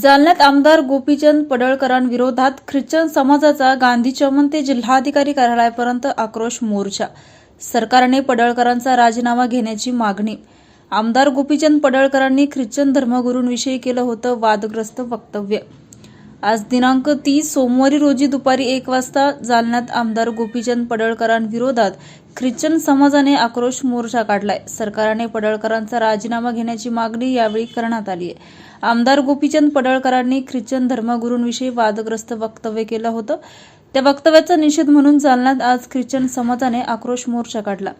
जालन्यात आमदार गोपीचंद पडळकरांविरोधात ख्रिश्चन समाजाचा गांधी चमन ते जिल्हाधिकारी कार्यालयापर्यंत आक्रोश मोर्चा. सरकारने पडळकरांचा राजीनामा घेण्याची मागणी. आमदार गोपीचंद पडळकरांनी ख्रिश्चन धर्मगुरूंविषयी केलं होतं वादग्रस्त वक्तव्य. आज दिनांक तीस सोमवारी रोजी दुपारी एक वाजता जालन्यात आमदार गोपीचंद पडळकरांविरोधात ख्रिश्चन समाजाने आक्रोश मोर्चा काढलाय. सरकारने पडळकरांचा राजीनामा घेण्याची मागणी यावेळी करण्यात आली आहे आमदार गोपीचंद पडळकरांनी ख्रिश्चन धर्मगुरूंविषयी वादग्रस्त वक्तव्य केलं होतं. त्या वक्तव्याचा निषेध म्हणून जालन्यात आज ख्रिश्चन समाजाने आक्रोश मोर्चा काढला.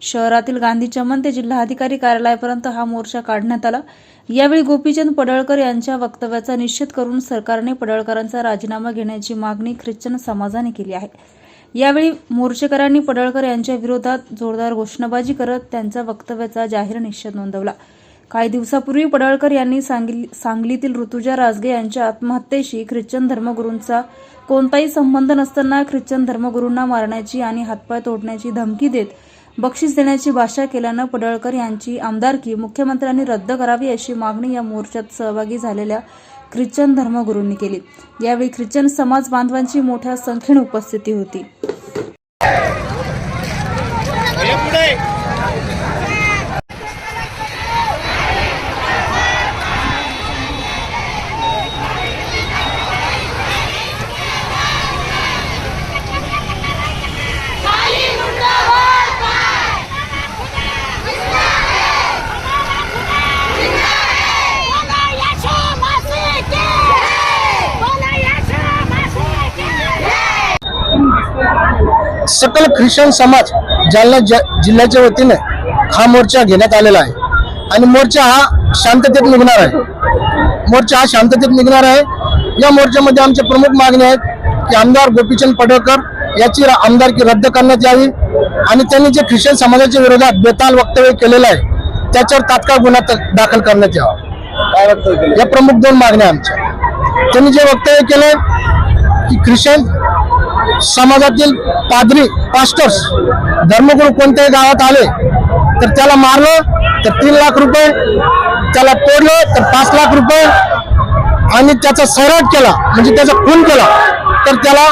शहरातील गांधी चमन ते जिल्हाधिकारी कार्यालयापर्यंत हा मोर्चा काढण्यात आला. यावेळी गोपीचंद पडळकर यांच्या वक्तव्याचा निषेध करून सरकारने पडळकरांचा राजीनामा घेण्याची मागणी ख्रिश्चन समाजाने केली आहे. यावेळी मोर्चेकरांनी पडळकर यांच्या विरोधात जोरदार घोषणाबाजी करत त्यांच्या वक्तव्याचा जाहीर निषेध नोंदवला. काही दिवसापूर्वी पडळकर यांनी सांगली सांगलीतील ऋतुजा राजगे यांच्या आत्महत्येशी ख्रिश्चन धर्मगुरूंचा कोणताही संबंध नसताना ख्रिश्चन धर्मगुरूंना मारण्याची आणि हातपाय तोडण्याची धमकी देत बक्षीस देण्याची भाषा केल्यानं पडळकर यांची आमदारकी मुख्यमंत्र्यांनी रद्द करावी अशी मागणी या मोर्चात सहभागी झालेल्या ख्रिश्चन धर्मगुरूंनी केली. यावेळी ख्रिश्चन समाज बांधवांची मोठ्या संख्येने उपस्थिती होती. सकल ख्रिश्चन समाज जालना जिल्ह्याच्या वतीने हा मोर्चा घेण्यात आलेला आहे. आणि मोर्चा हा शांततेत निघणार आहे. मोर्चा हा शांततेत निघणार आहे. या मोर्चामध्ये आमच्या प्रमुख मागण्या आहेत की आमदार गोपीचंद पडळकर याची आमदारकी रद्द करण्यात यावी आणि त्यांनी जे ख्रिश्चन समाजाच्या विरोधात बेताल वक्तव्य केलेलं आहे त्याच्यावर तात्काळ गुन्हा दाखल करण्यात यावा. या प्रमुख दोन मागण्या आमच्या. त्यांनी जे वक्तव्य केले की ख्रिश्चन समाजातील पादरी पास्टर्स धर्मगुरू कोणत्याही गावात आले तर त्याला मारलं तर तीन लाख रुपये त्याला तोडलं तर पाच लाख रुपये आणि त्याचा सैराट केला म्हणजे त्याचा खून केला तर त्याला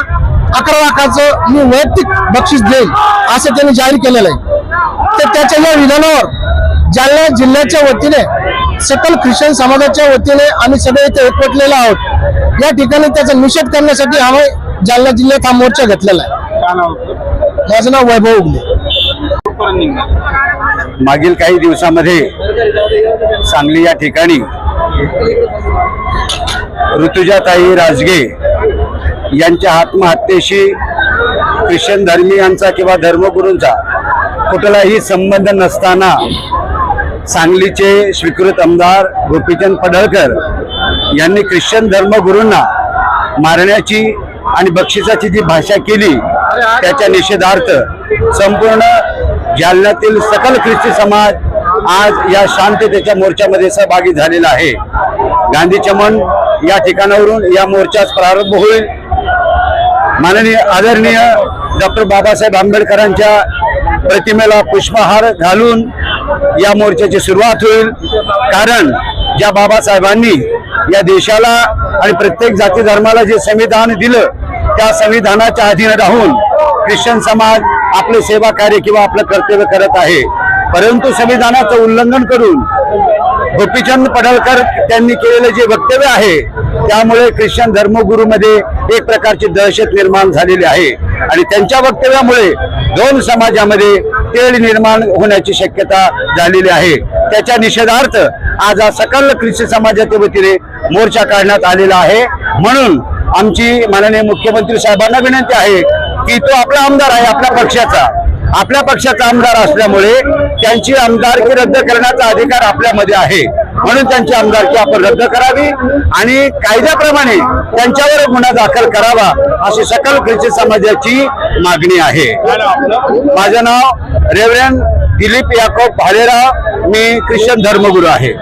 अकरा लाखाचं मी वैयक्तिक बक्षीस देईल असं त्यांनी जाहीर केलेलं आहे. तर त्याच्या या विधानावर जालना जिल्ह्याच्या वतीने सकल ख्रिश्चन समाजाच्या वतीने आम्ही सगळे इथे एकवटलेले आहोत. या ठिकाणी त्याचा निषेध करण्यासाठी आम्ही जालना जिल्ह्यात हा मोर्चा घेतलेला आहे. माझं नाव वैभव उगले. मागील काही दिवसामध्ये सांगली या ठिकाणी ऋतुजाताई राजगे यांच्या आत्महत्येशी ख्रिश्चन धर्मीयांचा किंवा धर्मगुरूंचा कुठलाही संबंध नसताना सांगलीचे स्वीकृत आमदार गोपीचंद पडळकर यांनी ख्रिश्चन धर्मगुरूंना मारण्याची आणि बक्षिसाची जी भाषा केली त्याच्या निषेधार्थ संपूर्ण जालन्यातील सकल ख्रिस्ती समाज आज या शांततेच्या मोर्चामध्ये सहभागी झालेला आहे. गांधी चमन या ठिकाणावरून या मोर्चास प्रारंभ होईल. माननीय आदरणीय डॉक्टर बाबासाहेब आंबेडकरांच्या प्रतिमेला पुष्पहार घालून या मोर्चाची सुरुवात होईल. कारण ज्या बाबासाहेबांनी या देशाला आणि प्रत्येक जाती धर्माला जे संविधान दिलं त्या संविधानाच्या अधीन राहून ख्रिश्चन समाज आपले सेवा कार्य किंवा आपलं कर्तव्य करत आहे. परंतु संविधानाचं उल्लंघन करून गोपीचंद पडळकर त्यांनी केलेलं जे वक्तव्य आहे त्यामुळे ख्रिश्चन धर्मगुरूमध्ये एक प्रकारची दहशत निर्माण झालेली आहे. आणि त्यांच्या वक्तव्यामुळे दोन समाजामध्ये तेढ निर्माण होण्याची शक्यता झालेली आहे. त्याच्या निषेधार्थ आज हा सकल ख्रिस्ती समाजाच्या वतीने मोर्चा काढण्यात आलेला आहे. म्हणून आमची माननीय मुख्यमंत्री साहेबांना विनंती आहे की तो आपला आमदार आहे आपल्या पक्षाचा. आपल्या पक्षाचा आमदार असल्यामुळे त्यांची आमदारकी रद्द करण्याचा अधिकार आपल्यामध्ये आहे. म्हणून त्यांची आमदारकी आपण रद्द करावी आणि कायद्याप्रमाणे त्यांच्यावर गुन्हा दाखल करावा अशी सकल ख्रिश्चित समाजाची मागणी आहे. माझं नाव रेवरेन दिलीप याकोब भालेराव. मी ख्रिश्चन धर्मगुरू आहे.